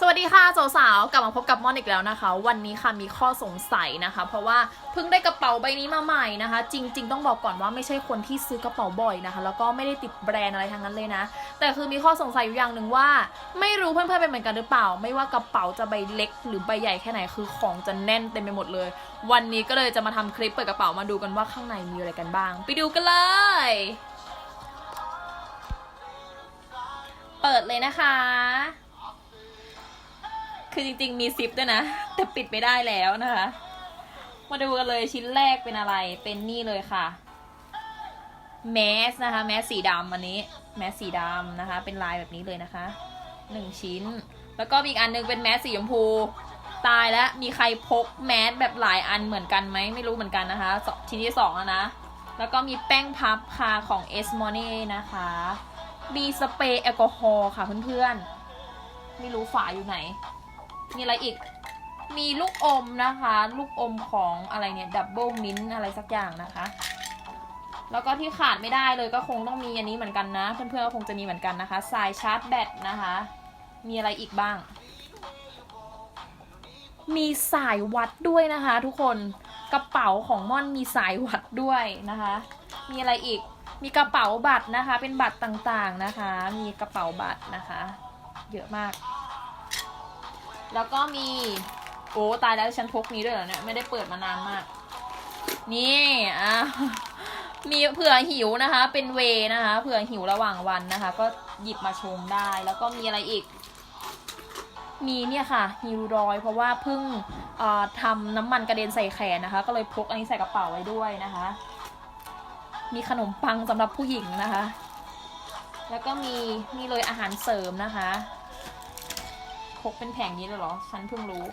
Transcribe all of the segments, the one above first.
สวัสดีค่ะสาวๆกลับมาพบกับมอนอีกแล้วนะคะ วันนี้ค่ะมีข้อสงสัยนะคะ เพราะว่าเพิ่งได้กระเป๋าใบนี้มาใหม่นะคะ จริง ๆ ต้องบอกก่อนว่าไม่ใช่คนที่ซื้อกระเป๋าบ่อยนะคะ แล้วก็ไม่ได้ติดแบรนด์อะไรทั้งนั้นเลยนะ แต่คือมีข้อสงสัยอยู่อย่างหนึ่งว่า ไม่รู้เพื่อนๆเป็นเหมือนกันหรือเปล่า ไม่ว่ากระเป๋าจะใบเล็ก หรือใบใหญ่แค่ไหนคือของจะแน่นเต็มไปหมดเลย วันนี้ก็เลยจะมาทำคลิปเปิดกระเป๋ามาดูกันว่าข้างในมีอะไรกันบ้าง ไปดูกันเลย เปิดเลยนะคะ คือจริงๆมีซิปด้วยนะ แต่ปิดไม่ได้แล้วนะคะ มาดูกันเลยชิ้นแรกเป็นอะไร เป็นนี่เลยค่ะ แมสนะคะ แมสสีดำอันนี้ แมสสีดำนะคะ เป็นลายแบบนี้เลยนะคะหนึ่งชิ้น แล้วก็มีอีกอันหนึงเป็นแมสสีชมพู ตายแล้ว มีใครพกแมสแบบหลายอันเหมือนกันไหม ไม่รู้เหมือนกันนะคะ ชิ้นที่สองแล้วนะ แล้วก็มีแป้งพับค่ะของ S m o n e นะคะ มีสเปรย์แอลกอฮอล์ค่ะเพื่อนๆ ไม่รู้ฝาอยู่ไหน มีอะไรอีก มีลูกอมนะคะ ลูกอมของอะไรเนี่ยดับเบิลมิ้นอะไรสักอย่างนะคะ แล้วก็ที่ขาดไม่ได้เลยก็คงต้องมีอันนี้เหมือนกันนะ เพื่อนๆก็คงจะมีเหมือนกันนะคะสายชาร์จแบตนะคะ มีอะไรอีกบ้าง มีสายวัดด้วยนะคะ ทุกคนกระเป๋าของม่อนมีสายวัดด้วยนะคะ มีอะไรอีกมีกระเป๋าบัตรนะคะ เป็นบัตรต่างๆนะคะ มีกระเป๋าบัตรนะคะ เยอะมาก แล้วก็มี โอ้ตายแล้วฉันพกนี้ด้วยเหรอเนี่ย ไม่ได้เปิดมานานมาก นี่อะมีเผื่อหิวนะคะ เป็นเวนะคะเผื่อหิวระหว่างวันนะคะ ก็หยิบมาชงได้ แล้วก็มีอะไรอีก มีเนี่ยค่ะฮิวรอย เพราะว่าเพิ่งทำน้ำมันกระเด็นใส่แขนนะคะ ก็เลยพกอันนี้ใส่กระเป๋าไว้ด้วยนะคะ มีขนมปังสำหรับผู้หญิงนะคะ แล้วก็มีนี่เลยอาหารเสริมนะคะ พกเป็นแผงนี้เลยเหรอ ฉันเพิ่งรู้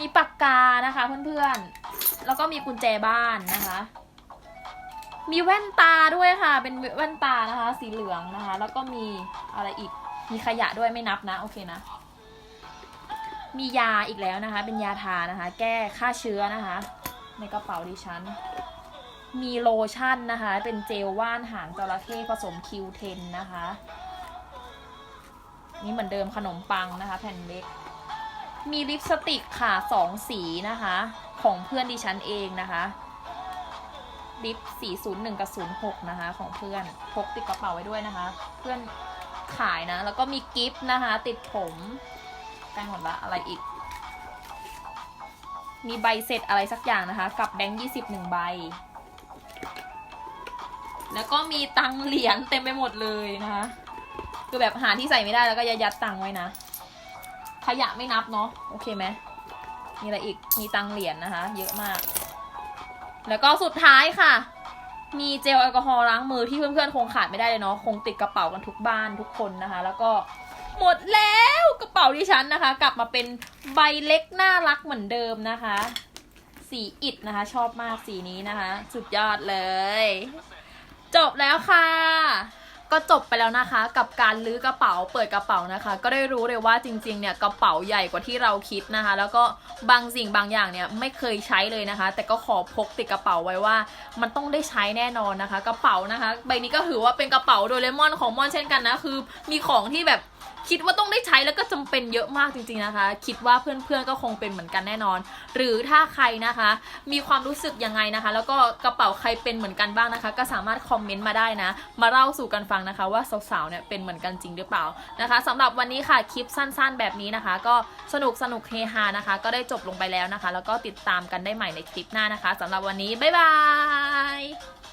มีปากกานะคะเพื่อนๆ แล้วก็มีกุญแจบ้านนะคะ มีแว่นตาด้วยค่ะ เป็นแว่นตานะคะ สีเหลืองนะคะ แล้วก็มีอะไรอีก มีขยะด้วยไม่นับนะ โอเคนะ มียาอีกแล้วนะคะ เป็นยาทานะคะ แก้ฆ่าเชื้อนะคะ ในกระเป๋าดิฉัน มีโลชั่นนะคะ เป็นเจลว่านหางจระเข้ผสมคิวเทนนะคะ นี่เหมือนเดิมขนมปังนะคะ แผ่นเล็ก มีลิปสติกค่ะสองสีนะคะ ของเพื่อนดิฉันเองนะคะลิปสีศูนย์หนึ่งกับศูนย์หกนะคะ ของเพื่อนพกติดกระเป๋าไว้ด้วยนะคะ เพื่อนขายนะ แล้วก็มีกิฟต์นะคะ ติดผมใกล้หมดละอะไรอีก มีใบเสร็จอะไรสักอย่างนะคะ กับแบงค์ยี่สิบหนึ่งใบ แล้วก็มีตังเหรียญเต็มไปหมดเลยนะคะ คือแบบหาที่ใส่ไม่ได้แล้วก็ยัดยัดตังไว้นะ ขยะไม่นับเนาะโอเคไหมมีอะไรอีกมีตังเหรียญนะคะ เยอะมาก แล้วก็สุดท้ายค่ะ มีเจลแอลกอฮอล์ล้างมือที่เพื่อนๆคงขาดไม่ได้เลยเนาะคงติดกระเป๋ากันทุกบ้านทุกคนนะคะ แล้วก็หมดแล้วกระเป๋าดิฉันนะคะ กลับมาเป็นใบเล็กน่ารักเหมือนเดิมนะคะ สีอิดนะคะ ชอบมากสีนี้นะคะ สุดยอดเลย จบแล้วค่ะ ก็จบไปแล้วนะคะ กับการลื้อกระเป๋าเปิดกระเป๋านะคะ ก็ได้รู้เลยว่าจริงๆเนี่ยกระเป๋าใหญ่กว่าที่เราคิดนะคะ แล้วก็บางสิ่งบางอย่างเนี่ยไม่เคยใช้เลยนะคะ แต่ก็ขอพกติดกระเป๋าไว้ว่า มันต้องได้ใช้แน่นอนนะคะ กระเป๋านะคะ ใบนี้ก็ถือว่าเป็นกระเป๋าโดเรมอนของมอนเช่นกันนะคือ มีของที่แบบ คิดว่าต้องได้ใช้แล้วก็จำเป็นเยอะมากจริงๆนะคะ คิดว่าเพื่อนๆก็คงเป็นเหมือนกันแน่นอน หรือถ้าใครนะคะ มีความรู้สึกยังไงนะคะ แล้วก็กระเป๋าใครเป็นเหมือนกันบ้างนะคะ ก็สามารถคอมเมนต์มาได้นะ มาเล่าสู่กันฟังนะคะ ว่าสาวๆเนี่ยเป็นเหมือนกันจริงหรือเปล่านะคะสำหรับวันนี้ค่ะคลิปสั้น ๆ แบบนี้นะคะ ก็สนุกสนุกเฮฮานะคะ ก็ได้จบลงไปแล้วนะคะ แล้วก็ติดตามกันได้ใหม่ในคลิปหน้านะคะสำหรับวันนี้บ๊ายบาย